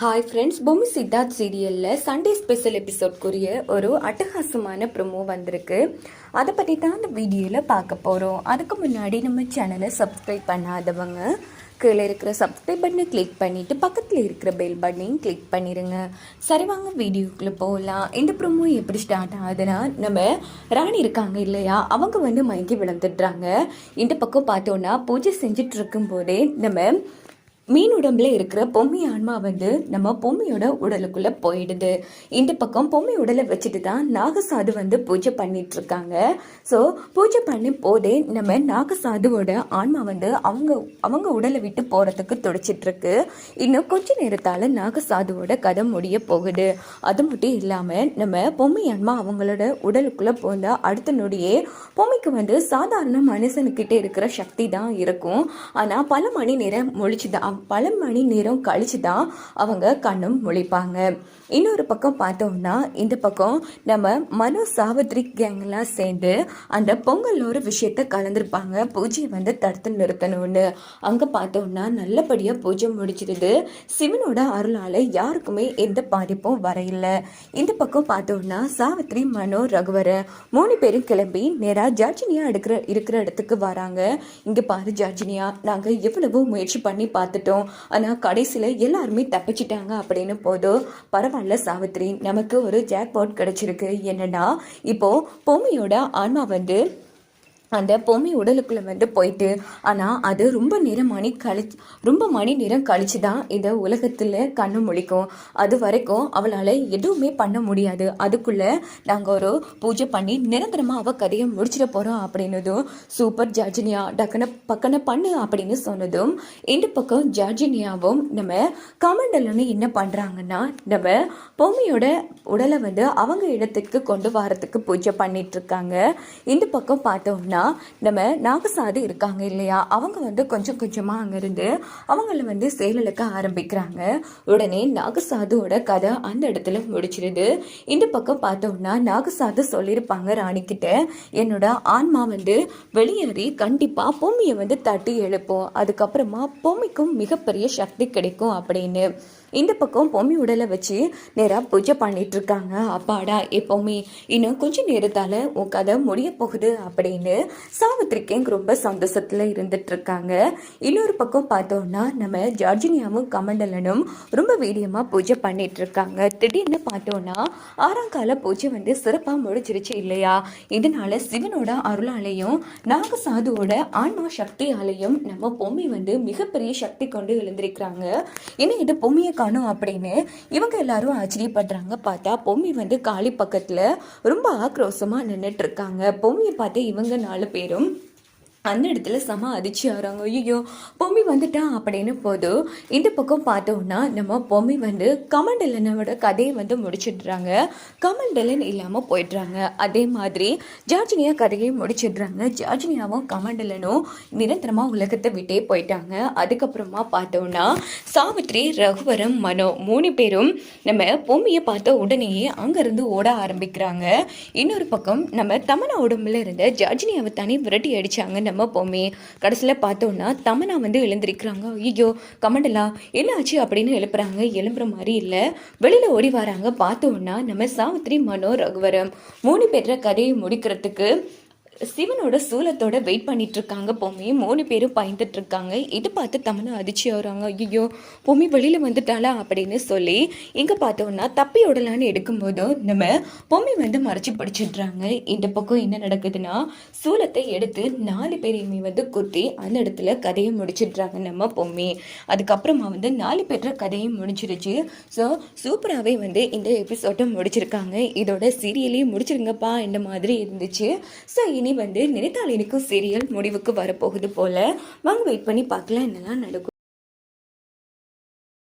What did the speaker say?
Hi friends Bommi Siddharth சீரியலில் Sunday special எபிசோட்குரிய ஒரு அட்டகாசமான ப்ரோமோ வந்திருக்கு. அதை பற்றி தான் அந்த வீடியோவில் பார்க்க போகிறோம் அதுக்கு முன்னாடி நம்ம சேனலை சப்ஸ்கிரைப் பண்ணாதவங்க கீழே இருக்கிற சப்ஸ்கிரைப் பட்டனை கிளிக் பண்ணிவிட்டு பக்கத்தில் இருக்கிற பெல் பட்டனையும் கிளிக் பண்ணிடுங்க சரி வாங்க வீடியோக்குள்ளே போகலாம் இந்த ப்ரோமோ எப்படி ஸ்டார்ட் ஆகுதுன்னா நம்ம ராணி இருக்காங்க இல்லையா அவங்க வந்து மயங்கி விழுந்துடுறாங்க. இந்த பக்கம் பார்த்தோன்னா பூஜை செஞ்சுட்டு இருக்கும்போதே நம்ம மீன் உடம்புல இருக்கிற பொம்மி ஆன்மா வந்து நம்ம பொம்மியோட உடலுக்குள்ள போயிடுது. இந்த பக்கம் பொம்மி உடலை வச்சுட்டு தான் நாகசாது வந்து பூஜை பண்ணிட்டு இருக்காங்க. ஸோ பூஜை பண்ணி போதே நம்ம நாகசாதுவோட ஆன்மா வந்து அவங்க அவங்க உடலை விட்டு போறதுக்கு துடிச்சிட்டு இருக்கு. இன்னும் கொஞ்ச நேரத்தால நாகசாதுவோட கதை முடிய போகுது. அது மட்டும் இல்லாம நம்ம பொம்மி ஆன்மா அவங்களோட உடலுக்குள்ள போந்த அடுத்த நொடியே பொம்மிக்கு வந்து சாதாரண மனுஷனுக்கிட்ட இருக்கிற சக்தி தான் இருக்கும். ஆனா பல மணி நேரம் முழிச்சு தான் பல மணி நேரம் கழிச்சு தான் அவங்க கண்ணும் முழிப்பாங்க. இன்னொரு பக்கம் பார்த்தோம்னா இந்த பக்கம் நம்ம மனோ சாவித்ரி கேங்லாம் சேர்ந்து அந்த பொங்கல் ஒரு விஷயத்த கலந்துருப்பாங்க. பூஜையை வந்து தடுத்து நிறுத்தணும்னு. அங்கே பார்த்தோம்னா நல்லபடியாக பூஜை முடிச்சிருது சிவனோட அருளால் யாருக்குமே எந்த பாதிப்பும் வரையில. இந்த பக்கம் பார்த்தோம்னா சாவித்ரி மனோ ரகுவர மூணு பேரும் கிளம்பி நேராக ஜார்ஜினியா எடுக்கிற இருக்கிற இடத்துக்கு வராங்க. இங்கே பாரு ஜார்ஜினியா நாங்கள் எவ்வளவோ முயற்சி பண்ணி பார்த்துட்டோம் ஆனால் கடைசியில் எல்லாருமே தப்பிச்சிட்டாங்க அப்படின்னு போதும் பரவாயில்ல சாவித்ரி நமக்கு ஒரு ஜாக்பாட் கிடைச்சிருக்கு. என்னன்னா இப்போ பொம்மியோட ஆன்மா வந்து அந்த பொம்மி உடலுக்குள்ளே வந்து போயிட்டு ஆனால் அது ரொம்ப நேரம் மணி கழிச்சு ரொம்ப மணி நேரம் கழிச்சு தான் இந்த உலகத்தில் கண்ணு முழிக்கும். அது வரைக்கும் அவளால் எதுவுமே பண்ண முடியாது. அதுக்குள்ளே நாங்கள் ஒரு பூஜை பண்ணி நிரந்தரமாக அவள் கதையை முடிச்சிட போகிறோம் அப்படின்னதும் சூப்பர் ஜார்ஜினியா டக்குன பக்கன பண்ணு அப்படின்னு சொன்னதும் இந்த பக்கம் ஜார்ஜினியாவும் நம்ம கமண்டலன்னு என்ன பண்ணுறாங்கன்னா நம்ம பொம்மியோட உடலை வந்து அவங்க இடத்துக்கு கொண்டு வரத்துக்கு பூஜை பண்ணிட்டு இருக்காங்க. இந்த பக்கம் பார்த்தோம்னா நம்ம நாகசாது இருக்காங்க இல்லையா? அவங்க வந்து கொஞ்சம் கொஞ்சமாக அங்கேருந்து அவங்கள வந்து செயலிழக்க ஆரம்பிக்கிறாங்க. உடனே நாகசாதுவோட கதை அந்த இடத்துல முடிச்சிருது. இந்த பக்கம் பார்த்தோம்னா நாகசாது சொல்லியிருப்பாங்க ராணிக்கிட்ட என்னோட ஆன்மா வந்து வெளியேறி கண்டிப்பாக பூமியை வந்து தட்டி எழுப்போம். அதுக்கப்புறமா பூமிக்கும் மிகப்பெரிய சக்தி கிடைக்கும் அப்படின்னு. இந்த பக்கம் பொம்மி உடலை வச்சு நேராக பூஜை பண்ணிட்டு இருக்காங்க. அப்பாடா எப்போவுமே இன்னும் கொஞ்ச நேரத்தால் உன் கதை முடிய போகுது அப்படின்னு சாவித்திரிக்கேங் ரொம்ப சந்தோஷத்தில் இருந்துட்டு இருக்காங்க. இன்னொரு பக்கம் பார்த்தோம்னா நம்ம ஜார்ஜினியாவும் கமண்டலனும் ரொம்ப வீரியமாக பூஜை பண்ணிட்டு இருக்காங்க. திடீர்னு பார்த்தோம்னா ஆறாம் கால பூஜை வந்து சிறப்பாக முடிச்சிருச்சு இல்லையா? இதனால சிவனோட அருளாலையும் நாகசாதுவோட ஆன்மா சக்தியாலையும் நம்ம பொம்மி வந்து மிகப்பெரிய சக்தி கொண்டு எழுந்திருக்கிறாங்க. ஏன்னா இது பொம்மியை காணும் அப்படின்னு இவங்க எல்லாரும் ஆச்சரியப்படுறாங்க. பார்த்தா பொம்மி வந்து காளி பக்கத்தில் ரொம்ப ஆக்ரோஷமாக நின்றுட்டு இருக்காங்க. பொம்மியை பார்த்து இவங்க நாலு பேரும் அந்த இடத்துல செம அதிர்ச்சி ஆகிறாங்க. ஐயோ பொம்மி வந்துட்டா அப்படின்னு போதும் இந்த பக்கம் பார்த்தோம்னா நம்ம பொம்மி வந்து கமண்டலனோட கதையை வந்து முடிச்சிடுறாங்க. கமண்டலன் இல்லாமல் போயிடுறாங்க. அதே மாதிரி ஜார்ஜினியா கதையை முடிச்சிடுறாங்க. ஜார்ஜினியாவும் கமண்டலனும் நிரந்தரமாக உலகத்தை விட்டே போயிட்டாங்க. அதுக்கப்புறமா பார்த்தோம்னா சாவித்ரி ரகுவரம் மனோ மூணு பேரும் நம்ம பொம்மியை பார்த்த உடனேயே அங்கேருந்து ஓட ஆரம்பிக்கிறாங்க. இன்னொரு பக்கம் நம்ம தமனா உடம்புல இருந்த ஜார்ஜினியாவை தனி விரட்டி அடித்தாங்கன்னு நம்ம போமே. கடைசியில் பார்த்தோன்னா தமனா வந்து எழுந்திருக்கிறாங்க. ஐயோ கமண்டலா என்ன ஆச்சு அப்படின்னு எழுப்புறாங்க. எழும்புற மாதிரி இல்லை. வெளியில் ஓடி வராங்க. பார்த்தோன்னா நம்ம சாவித்ரி மனோ ரகுவரம் மூணு பேர கதையை முடிக்கிறதுக்கு சிவனோட சூலத்தோட வெயிட் பண்ணிட்டு இருக்காங்க பொம்மி மூணு பேரும் பயந்துட்டு இருக்காங்க இது பார்த்து தமிழ் அதிர்ச்சி ஆகுறாங்க. ஐயோ பொம்மி வெளியில வந்துட்டாளா அப்படின்னு சொல்லி இங்க பார்த்தோம்னா தப்பி விடலான்னு எடுக்கும்போதும் நம்ம பொம்மி வந்து மறைச்சு படிச்சிடுறாங்க. இந்த பக்கம் என்ன நடக்குதுன்னா சூலத்தை எடுத்து நாலு பேரையுமே வந்து குத்தி அந்த இடத்துல கதையை முடிச்சிடுறாங்க நம்ம பொம்மி. அதுக்கப்புறமா வந்து நாலு பேர கதையும் முடிச்சிருச்சு ஸோ சூப்பராகவே வந்து இந்த எபிசோட்டை முடிச்சிருக்காங்க. இதோட சீரியலையும் முடிச்சிருங்கப்பா இந்த மாதிரி இருந்துச்சு. ஸோ இனி வந்து நினைத்தால் சீரியல் முடிவுக்கு வரப்போகுது போல. வாங்க வெயிட் பண்ணி பார்க்கலாம். என்னெல்லாம் நடக்கும்.